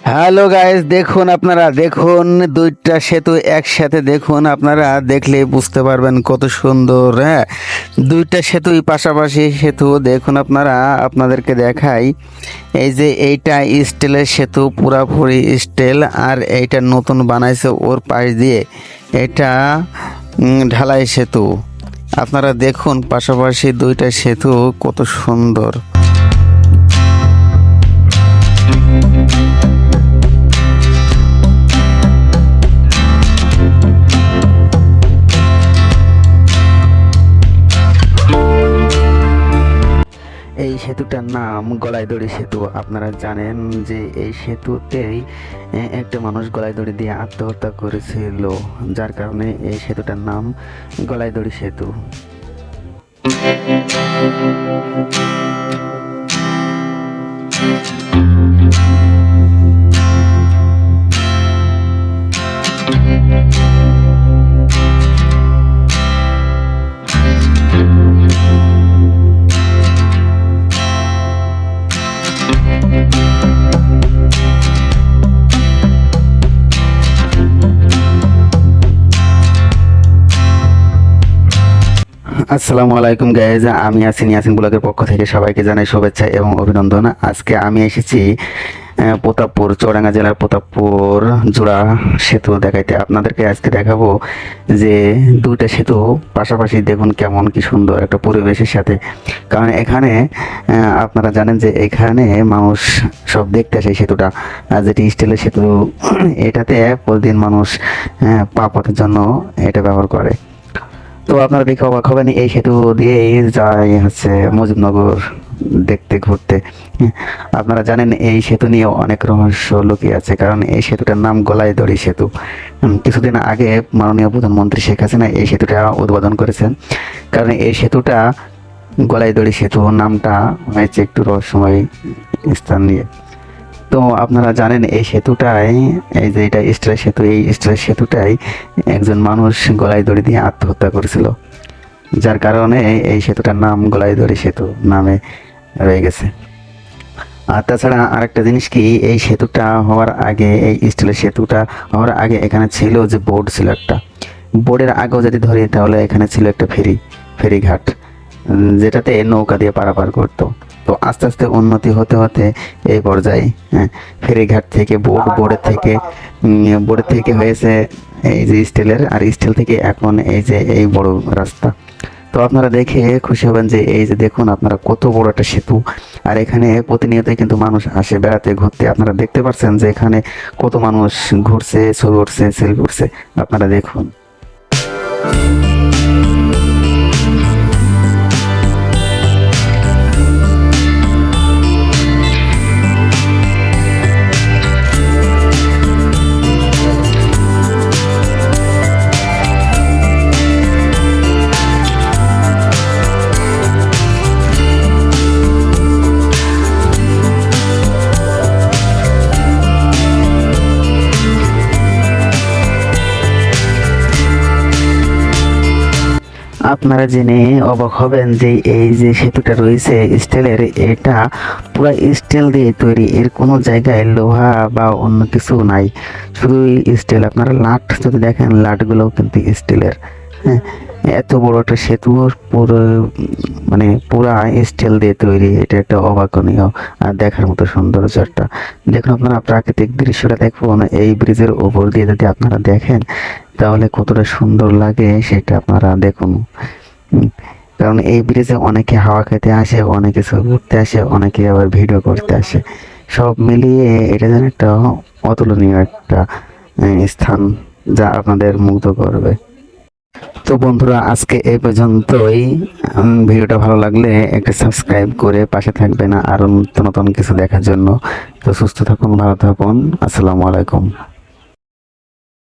Hello guys, দেখুন আপনারা, দেখুন, দুইটা সেতু একসাথে দেখুন আপনারা, দেখলে বুঝতে পারবেন কত সুন্দর হ্যাঁ? দুইটা সেতুই পাশাপাশি সেতু, দেখুন আপনারা, আপনাদেরকে দেখাই। এই যে এইটা স্টিলের সেতু, পুরাপুরি স্টিল, আর এইটা নতুন বানাইছে ওর পাশ দিয়ে। এটা ঢালাই সেতু। আপনারা দেখুন পাশাপাশি দুইটা সেতু কত সুন্দর। সেতুটার নাম গলায় দড়ি সেতু। আপনারা জানেন যে এই সেতুতেই একটা মানুষ গলায় দড়ি দিয়ে আত্মহত্যা করেছিল, যার কারণে এই সেতুটার নাম গলায় দড়ি সেতু। আসসালামু আলাইকুম গাইজ আমি আছি ইয়াসিন ব্লগের পক্ষ থেকে সবাইকে জানাই শুভেচ্ছা এবং অভিনন্দন। আজকে আমি এসেছি প্রতাপপুর, চৌরাঙ্গা জেলার প্রতাপপুর জোড়া সেতু দেখাইতে। আপনাদেরকে আজকে দেখাবো যে দুইটা সেতু, পাশাপাশি দেখুন কেমন কি সুন্দর একটা পরিবেশের সাথে। কারণ এখানে আপনারা জানেন যে এখানে মানুষ সব দেখতে আসে সেতুটা। আর যেটি স্টিলের সেতু, এটাতে প্রতিদিন মানুষ পা জন্য এটা ব্যবহার করে। তো আপনারা দেখে অবাক হবেন, এই সেতু দিয়ে যায় হচ্ছে মুজিবনগর দেখতে ঘুরতে। আপনারা জানেন এই সেতু নিয়ে অনেক রহস্য লুকিয়ে আছে, কারণ এই সেতুটার নাম গলায় দড়ি সেতু কিছুদিন আগে মাননীয় প্রধানমন্ত্রী শেখ হাসিনা এই সেতুটা উদ্বোধন করেছেন। কারণ এই সেতুটা গলায় দড়ি সেতু নামটা হয়েছে একটু রহস্যময় স্থান নিয়ে তো আপনারা জানেন এই সেতুটাই, এই যে এটা স্ট্রেস সেতু, এই স্ট্রেস সেতুটাই একজন মানুষ গলায় দড়ি দিয়ে আত্মহত্যা করেছিল। যার কারণে এই সেতুটার নাম গলায় দড়ি সেতু নামে রয়ে গেছে। আর তাছাড়া আরেকটা জিনিস কি, এই সেতুটা হওয়ার আগে, এই স্টিলের সেতুটা হওয়ার আগে এখানে ছিল যে বোর্ড ছিল একটা। বোর্ডের আগেও যদি ধরি, তাহলে এখানে ছিল একটা ফেরি, ফেরিঘাট, যেটাতে নৌকা দিয়ে পারাপার করতো। তো আস্তে আস্তে উন্নতি হতে হতে এই পর্যায়ে হ্যাঁ, ফেরিঘাট থেকে বোর্ড বোর্ডের থেকে বোর্ডের থেকে হয়েছে এই যে স্টিলের আর স্টিল থেকে এখন এই যে এই বড় রাস্তা। তো আপনারা দেখে খুশি হবেন যে এই যে দেখুন আপনারা কত বড় একটা সেতু। আর এখানে প্রতিনিয়তই কিন্তু মানুষ আসে বেড়াতে ঘুরতে। আপনারা দেখতে পাচ্ছেন যে এখানে কত মানুষ ঘুরছে ছবি উঠছে সেলফি উঠছে। আপনারা দেখুন। আপনারা জেনে অবাক হবেন যে এই যে সেতুটা রয়েছে, স্টিলের, এটা পুরো স্টিল দিয়ে তৈরি। এর কোনো জায়গায় লোহা বা অন্য কিছু নাই। শুধু স্টিল। আপনারা লাট যদি দেখেন, লাটগুলোও কিন্তু স্টিলের। হ্যাঁ এত বড় একটা সেতু পুরো মানে পুরা স্টিল দিয়ে তৈরি। এটা একটা অবাকনীয় আর দেখার মতো সৌন্দর্য একটা দেখুন আপনারা, প্রাকৃতিক দৃশ্যটা দেখুন। এই ব্রিজের ওপর দিয়ে যদি আপনারা দেখেন তাহলে কতটা সুন্দর লাগে সেটা আপনারা দেখুন। কারণ এই ব্রিজে অনেকে হাওয়া খেতে আসে, অনেকে ছবি ঘুরতে আসে, অনেকে আবার ভিডিও করতে আসে। সব মিলিয়ে এটা যেন একটা অতুলনীয় একটা স্থান যা আপনাদের মুগ্ধ করবে। তো বন্ধুরা, আজকে এই পর্যন্তই। ভিডিওটা ভালো লাগলে একটা সাবস্ক্রাইব করে পাশে থাকবেন আরও নতুন নতুন কিছু দেখার জন্য। তো সুস্থ থাকুন, ভালো থাকুন। আসসালামু আলাইকুম।